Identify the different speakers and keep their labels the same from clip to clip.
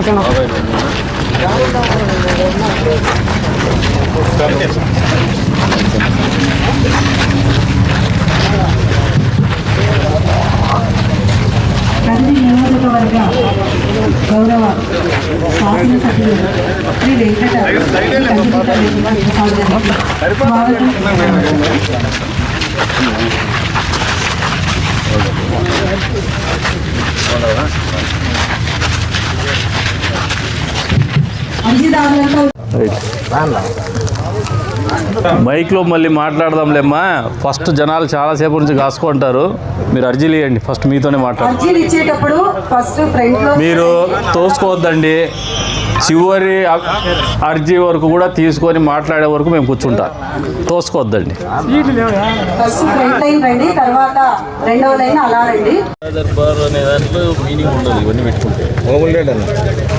Speaker 1: കൊടുക്കണം. കണ്ടി നിയോജകവർഗ ഗൗരവ ശാസനസഭയിൽ ശ്രീ വെങ്കട
Speaker 2: మైక్లో మళ్ళీ మాట్లాడదాంలేమ్మా. ఫస్ట్ జనాలు చాలాసేపు నుంచి కాసుకుంటారు. మీరు అర్జీలు ఇవ్వండి ఫస్ట్ మీతోనే మాట్లాడు
Speaker 1: అర్జీలు ఇచ్చేటప్పుడు ఫస్ట్ ఫ్రంట్లో
Speaker 2: మీరు తోసుకోవద్దండి. చివరి అర్జీ వరకు కూడా తీసుకొని మాట్లాడే వరకు మేము కూర్చుంటాం. తోసుకోవద్దండి.
Speaker 1: ఫస్ట్ ఫ్రంట్ లైన్ రండి తర్వాత రెండవ లైన్ అలా రండి.
Speaker 2: దర్బార్ అనే దాంట్లో మీనింగ్ ఉండదు ఇవన్నీ పెట్టుకుంటే.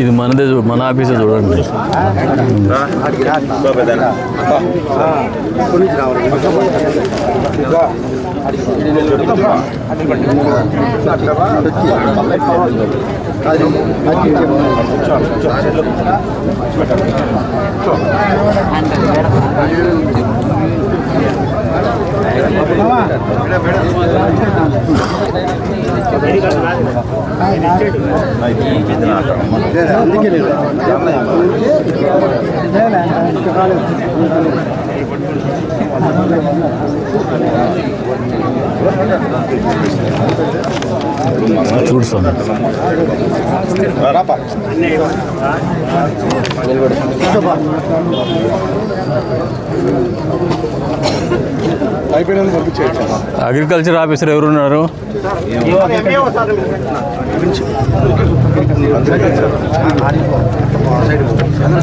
Speaker 2: ఇది మనదే చూ- మన ఆఫీసే చూడండి. అందుకే చూడు స్వామి. అగ్రికల్చర్ ఆఫీసర్ ఎవరున్నారు?
Speaker 3: అందరూ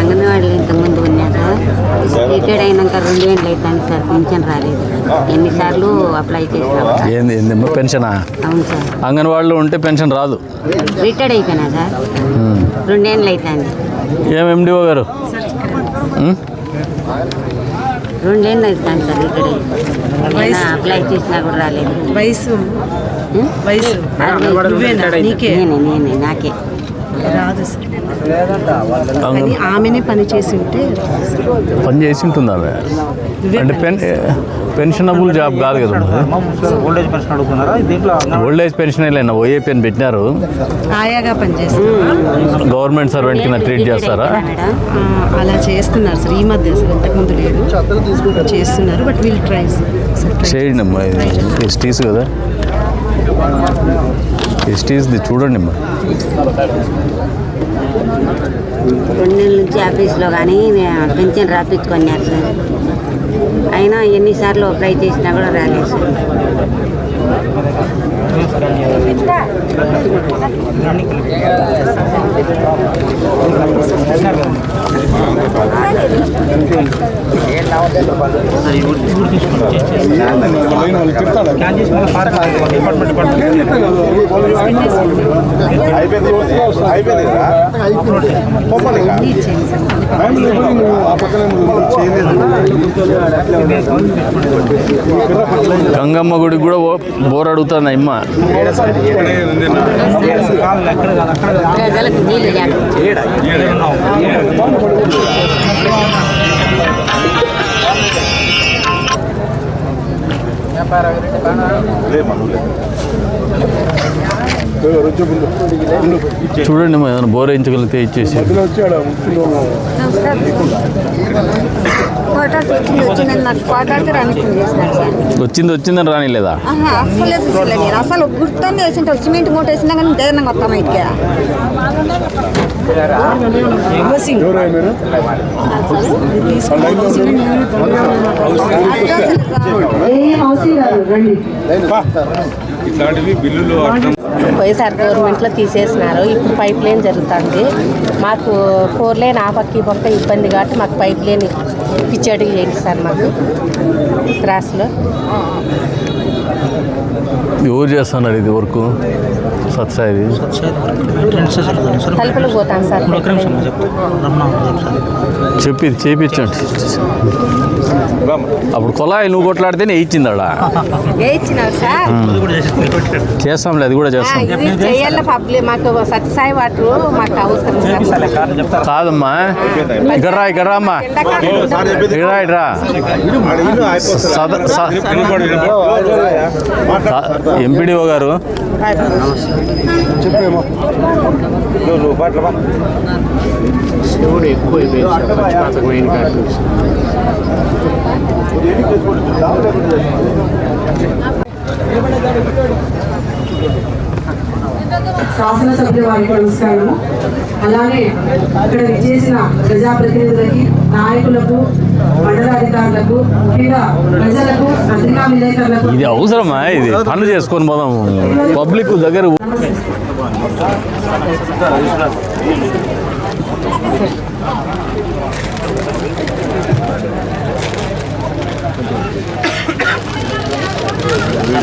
Speaker 4: అంగన్వాడీలు ఇంతకుముందు ఉన్నారు. రిటైర్డ్ అయినాక రెండు సార్ పెన్షన్ రాలేదు. ఎన్నిసార్లు అప్లై
Speaker 2: ఏంది పెన్షనా?
Speaker 4: అవును సార్.
Speaker 2: అంగన్వాడీలో ఉంటే పెన్షన్ రాదు.
Speaker 4: రిటైర్డ్ అయిపోయినా సార్? రెండేళ్ళు అవుతుంది
Speaker 2: ఏం ఎండిఓ గారు?
Speaker 4: రెండేళ్ళు అవుతాను సార్ రిటైర్డ్ అయ్యి అప్లై చేసినా కూడా రాలేదు.
Speaker 5: వయసు? వయసు.
Speaker 4: నేనే నాకే.
Speaker 5: రాదు కానీ ఆమెనే పని చేసి ఉంటే
Speaker 2: పని చేసి ఉంటుంది ఆమె అంటే పెన్ పెన్షనబుల్ జాబ్ కాదు కదా
Speaker 6: ఓల్డేజ్ పెన్షన్ అడుగుతున్నారా? దీంట్లో
Speaker 2: ఓల్డ్ ఏజ్ పెన్షన్ వెళ్ళిన ఓఏపీ అని పెట్టినారు?
Speaker 5: ఆయాగా పని చేస్తారు
Speaker 2: గవర్నమెంట్ సర్వెంట్ కింద ట్రీట్ చేస్తారా?
Speaker 5: అలా చేస్తున్నారు సార్. ఈ మధ్య సార్ ఇంతకుముందు లేదు. చేస్తున్నారు బట్ వీల్ ట్రై
Speaker 2: చేయండి అమ్మా ఎస్టీస్ కదా. ఎస్టీస్ది చూడండి అమ్మా
Speaker 4: రెండేళ్ళ నుంచి ఆఫీస్లో కానీ పెన్షన్ రాపించుకున్నారు సార్. అయినా ఎన్నిసార్లు అప్లై చేసినా కూడా రాలేదు సార్.
Speaker 2: గంగమ్మ గుడికి కూడా బోర్ అడుగుతాను అమ్మ
Speaker 4: నీళ్ళు
Speaker 2: చూడండి మా ఏదైనా బోరేయించగలిగితే ఇచ్చేసి
Speaker 7: వచ్చింది వచ్చిందని నాకు చేసినారు సార్.
Speaker 2: వచ్చింది వచ్చిందని రానిలేదా?
Speaker 7: ఆహా, అస్సలే చూసలే నేను. అసలు గుర్తొని వేసింటే సిమెంట్ మూట వేసినా కానీ ధైర్యంగా వస్తాం ఇటుకే.
Speaker 1: ఏ రండి.
Speaker 3: ఇట్లాంటివి బిల్లులు
Speaker 8: పోయేసారి గవర్నమెంట్లో తీసేసినారు. ఇప్పుడు పైప్ లైన్ జరుగుతుంది. మాకు ఫోర్ లైన్ ఆ పక్క ఈ పక్క ఇబ్బంది కాబట్టి మాకు పైప్ లైన్ ఇప్పించేటికి చేయండి సార్ మాకు. క్రాస్లో
Speaker 2: ఎవరు చేస్తున్నారు ఇది వర్క్? సత్సాయిది
Speaker 6: మెయింటెనెన్స్ జరుగుతుంది సార్.
Speaker 8: తలుపులకు పోతాం సార్
Speaker 6: ఒక నిమిషం. చెప్తా రమణ సార్
Speaker 2: చెప్పి చేపించండి అప్పుడు కొలాయి నువ్వు కొట్లాడితేనే
Speaker 6: చేసి పెట్టాడు
Speaker 2: చేస్తాంలే అది కూడా చేస్తాం. కాదమ్మా. ఇక్కడ రా ఇక్కడ రా అమ్మా.
Speaker 3: సార్ చెప్పింది
Speaker 2: ఇక్కడ రా.
Speaker 3: ఆడ.
Speaker 2: ఎంపీడీఓ గారు.
Speaker 3: బాట్ల బా
Speaker 1: శాసనసభ్యుల వారికి నమస్కారము అలానే ఇక్కడ విచ్చేసిన ప్రజాప్రతినిధులకి నాయకులకు మండలాధికారులకు ముఖ్యంగా ప్రజలకు పత్రికా విలేకరులకు
Speaker 2: ఇది అవసరమా ఇది? పనులు చేసుకొని పోదాం. పబ్లిక్ దగ్గర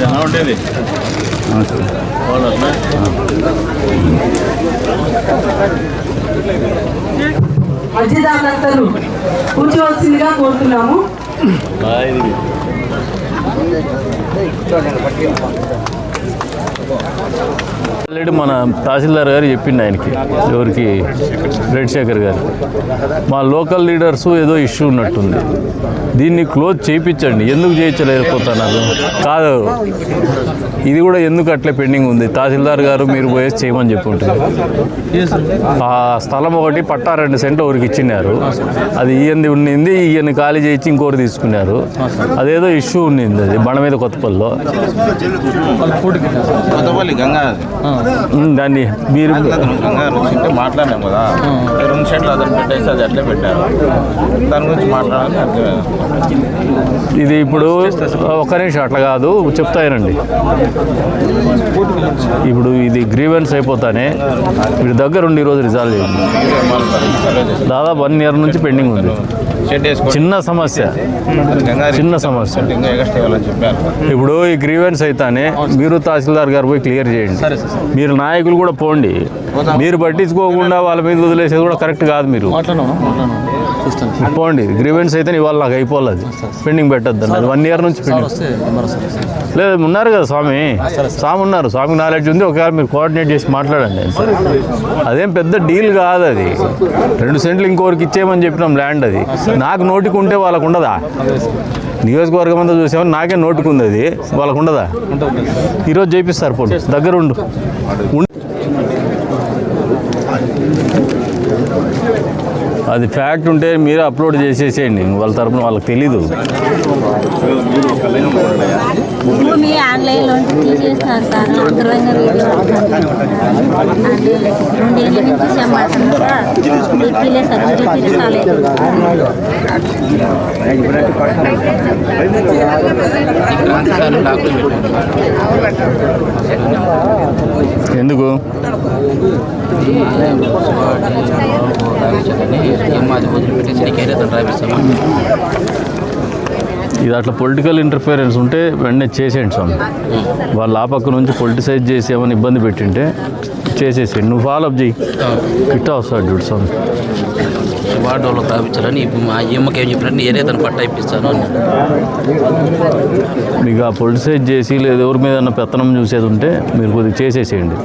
Speaker 3: ఉండేది.
Speaker 1: మధ్యదారులందరూ కూర్చోవలసిందిగా కోరుతున్నాము.
Speaker 2: ఆల్రెడీ మన తహసీల్దార్ గారు చెప్పింది ఆయనకి ఎవరికి? రెడ్ గారు. మా లోకల్ లీడర్స్ ఏదో ఇష్యూ ఉన్నట్టుంది. దీన్ని క్లోజ్ చేయించండి. ఎందుకు చేయించలేకపోతున్నారు? కాదు. ఇది కూడా ఎందుకు అట్లే పెండింగ్ ఉంది? తహసీల్దార్ గారు మీరు పోయేసి చేయమని చెప్పి ఉంటుంది ఆ స్థలం ఒకటి పట్టా రెండు సెంట్లు ఒకరికి ఇచ్చినారు. అది ఈయనది ఉండింది ఈయన ఖాళీ చేయించి ఇంకోటి తీసుకున్నారు. అదేదో ఇష్యూ ఉండింది అది బండ మీద కొత్తపల్లిలో.
Speaker 3: గంగా
Speaker 2: దాన్ని మీరు
Speaker 3: మాట్లాడినాం కదా. రెండు షర్ట్లు అతను పెట్టేసి అది అట్లే పెట్టారు. దాని గురించి మాట్లాడాలని అర్థమైంది.
Speaker 2: ఇది ఇప్పుడు ఒక్క నిమిషం అట్లా కాదు చెప్తాయనండి ఇప్పుడు ఇది గ్రీవెన్స్ అయిపోతానే వీడి దగ్గర ఉండి ఈరోజు రిజాల్వ్ చేయండి. దాదాపు వన్ ఇయర్ నుంచి పెండింగ్ ఉంది. చిన్న సమస్య. చిన్న సమస్య. ఇప్పుడు ఈ గ్రీవెన్స్ అయితేనే మీరు తహసీల్దార్ గారు పోయి క్లియర్ చేయండి. మీరు నాయకులు కూడా పోండి. మీరు పట్టించుకోకుండా వాళ్ళ మీద వదిలేసేది కూడా కరెక్ట్ కాదు మీరు. పోండి గ్రీవెన్స్ అయితే ఇవాళ నాకు అయిపోవాలి అది. పెండింగ్ పెట్టద్దు అది వన్ ఇయర్ నుంచి పెండింగ్ లేదు ఉన్నారు కదా స్వామి. స్వామి ఉన్నారు. స్వామి నాలెడ్జ్ ఉంది. ఒకవేళ మీరు కోఆర్డినేట్ చేసి మాట్లాడండి. అదేం పెద్ద డీల్ కాదు అది. రెండు సెంట్లు ఇంకోరికి ఇచ్చేయమని చెప్పినాం ల్యాండ్ అది. నాకు నోటికి ఉంటే వాళ్ళకు ఉండదా? నియోజకవర్గం అంతా చూసామని నాకే నోటుకు ఉంది అది. వాళ్ళకు ఉండదా? ఈరోజు చేపిస్తారు పోటీ దగ్గర అది ఫ్యాక్ట్ ఉంటే మీరు అప్లోడ్ చేసేసేయండి. వాళ్ళ తరపున వాళ్ళకి తెలీదు.
Speaker 9: భూమి ఆన్లైన్లో తీసేస్తున్నారు సార్. అక్రమంగా వీడియో. రెండేళ్ళ నుంచి సార్
Speaker 2: ఎందుకు? ఇది అట్లా పొలిటికల్ ఇంటర్ఫియరెన్స్ ఉంటే వెంటనే చేసేయండి స్వామి. వాళ్ళు ఆ పక్క నుంచి పొలిటిసైజ్ చేసి ఏమైనా ఇబ్బంది పెట్టింటే చేసేసేయండి. నువ్వు ఫాలో అప్ చేయి కిట్టా వస్తాడు చూడు స్వామి.
Speaker 10: వార్డు వాళ్ళకి ఇప్పుడు మా అమ్మకి ఏం చెప్పినట్టు ఏరే తను పట్టా ఇప్పిస్తాను అన్నాడు.
Speaker 2: మీకు ఆ పొలిటిసైజ్ చేసి లేదా ఎవరి మీద పెత్తనం చూసేది ఉంటే మీరు కొద్దిగా చేసేసేయండి.